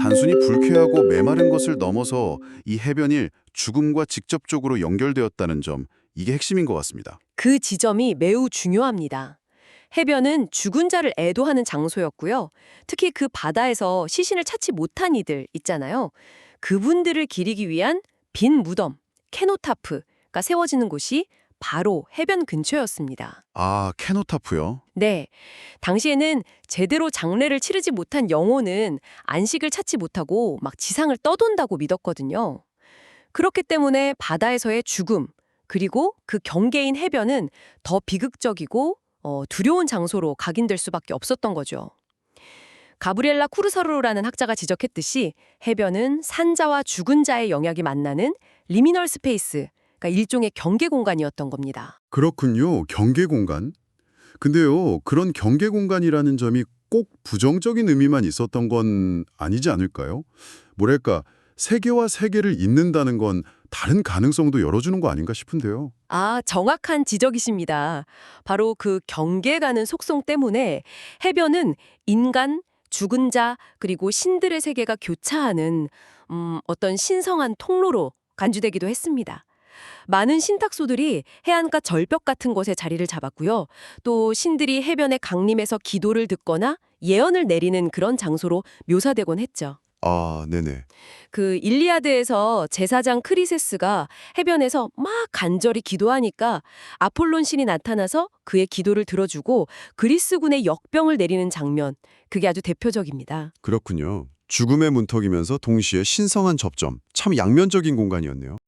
단순히 불쾌하고 메마른 것을 넘어서 이 해변이 죽음과 직접적으로 연결되었다는 점, 이게 핵심인 것 같습니다. 그 지점이 매우 중요합니다. 해변은 죽은 자를 애도하는 장소였고요. 특히 그 바다에서 시신을 찾지 못한 이들 있잖아요. 그분들을 기리기 위한 빈 무덤, 캐노타프가 세워지는 곳이 바로 해변 근처였습니다. 아, 캐노타프요? 네. 당시에는 제대로 장례를 치르지 못한 영혼은 안식을 찾지 못하고 막 지상을 떠돈다고 믿었거든요. 그렇기 때문에 바다에서의 죽음, 그리고 그 경계인 해변은 더 비극적이고 어, 두려운 장소로 각인될 수밖에 없었던 거죠. 가브리엘라 쿠르사루라는 학자가 지적했듯이 해변은 산자와 죽은 자의 영역이 만나는 리미널 스페이스, 그러니까 일종의 경계 공간이었던 겁니다. 그렇군요. 경계 공간. 근데요, 그런 경계 공간이라는 점이 꼭 부정적인 의미만 있었던 건 아니지 않을까요? 뭐랄까, 세계와 세계를 잇는다는 건 다른 가능성도 열어주는 거 아닌가 싶은데요. 아, 정확한 지적이십니다. 바로 그 경계가는 속성 때문에 해변은 인간, 죽은 자, 그리고 신들의 세계가 교차하는 음, 어떤 신성한 통로로 간주되기도 했습니다. 많은 신탁소들이 해안가 절벽 같은 곳에 자리를 잡았고요. 또 신들이 해변의 강림에서 기도를 듣거나 예언을 내리는 그런 장소로 묘사되곤 했죠. 아, 네네. 그 일리아드에서 제사장 크리세스가 해변에서 막 간절히 기도하니까 아폴론 신이 나타나서 그의 기도를 들어주고 그리스군의 역병을 내리는 장면, 그게 아주 대표적입니다. 그렇군요. 죽음의 문턱이면서 동시에 신성한 접점. 참 양면적인 공간이었네요.